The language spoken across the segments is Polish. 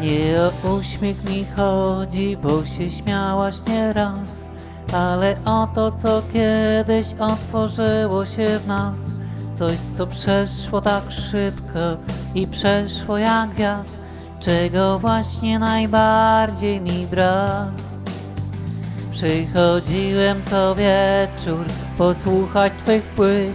Nie o uśmiech mi chodzi, bo się śmiałaś nieraz, ale o to, co kiedyś otworzyło się w nas. Coś, co przeszło tak szybko i przeszło jak wiatr, czego właśnie najbardziej mi brak. Przychodziłem co wieczór posłuchać Twych płyt.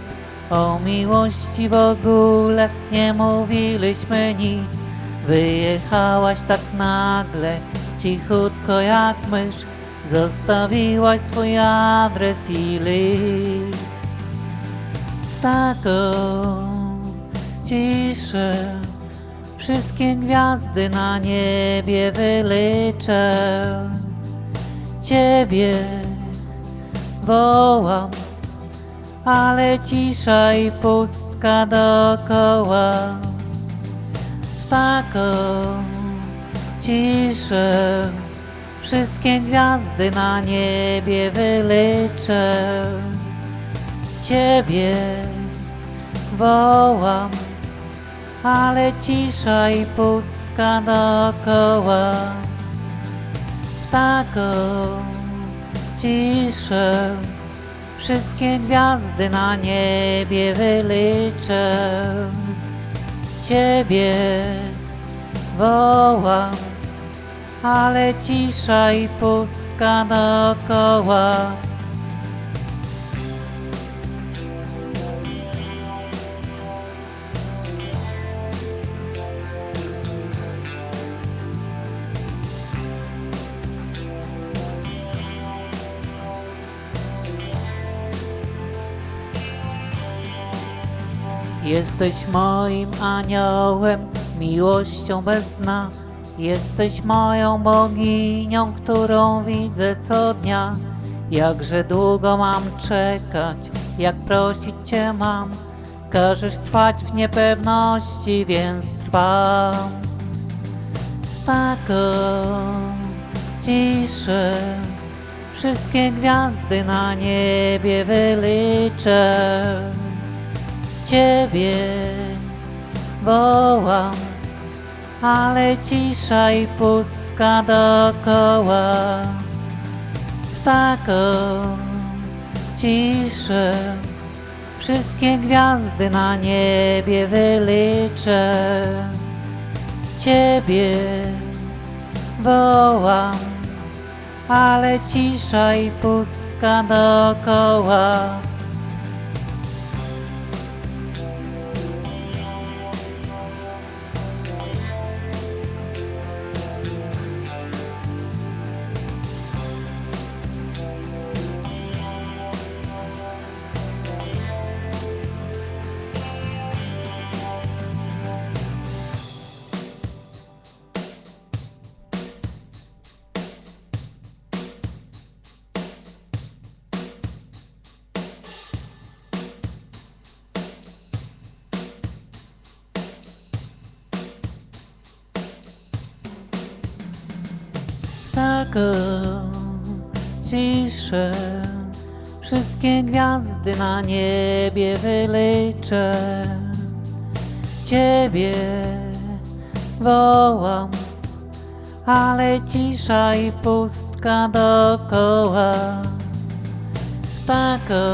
O miłości w ogóle nie mówiliśmy nic. Wyjechałaś tak nagle, cichutko jak mysz. Zostawiłaś swój adres i list. W taką ciszę wszystkie gwiazdy na niebie wyliczę. Ciebie wołam, ale cisza i pustka dookoła. Taką ciszę wszystkie gwiazdy na niebie wyliczę. Ciebie wołam, ale cisza i pustka dookoła taką ciszę. Wszystkie gwiazdy na niebie wyliczę. Ciebie wołam, ale cisza i pustka dookoła. Jesteś moim aniołem, miłością bez dna. Jesteś moją boginią, którą widzę co dnia. Jakże długo mam czekać, jak prosić Cię mam. Każesz trwać w niepewności, więc trwam. W taką ciszę wszystkie gwiazdy na niebie wyliczę. Ciebie wołam, ale cisza i pustka dookoła. W taką ciszę wszystkie gwiazdy na niebie wyliczę. Ciebie wołam, ale cisza i pustka dookoła. Taką ciszę wszystkie gwiazdy na niebie wyliczę. Ciebie wołam, ale cisza i pustka dookoła. W taką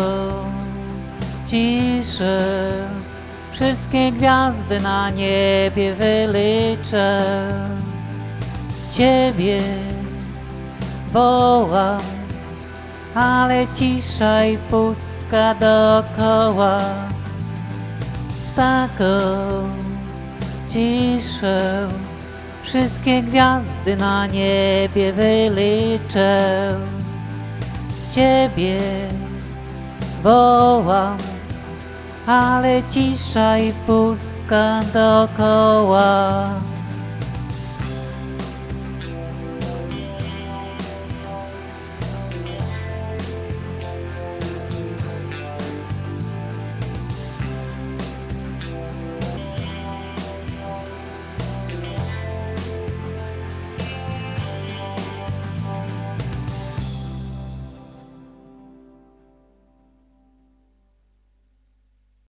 ciszę wszystkie gwiazdy na niebie wyliczę. Ciebie wołam, ale cisza i pustka dookoła. Taką ciszę wszystkie gwiazdy na niebie wyliczę. Ciebie wołam, ale cisza i pustka dookoła.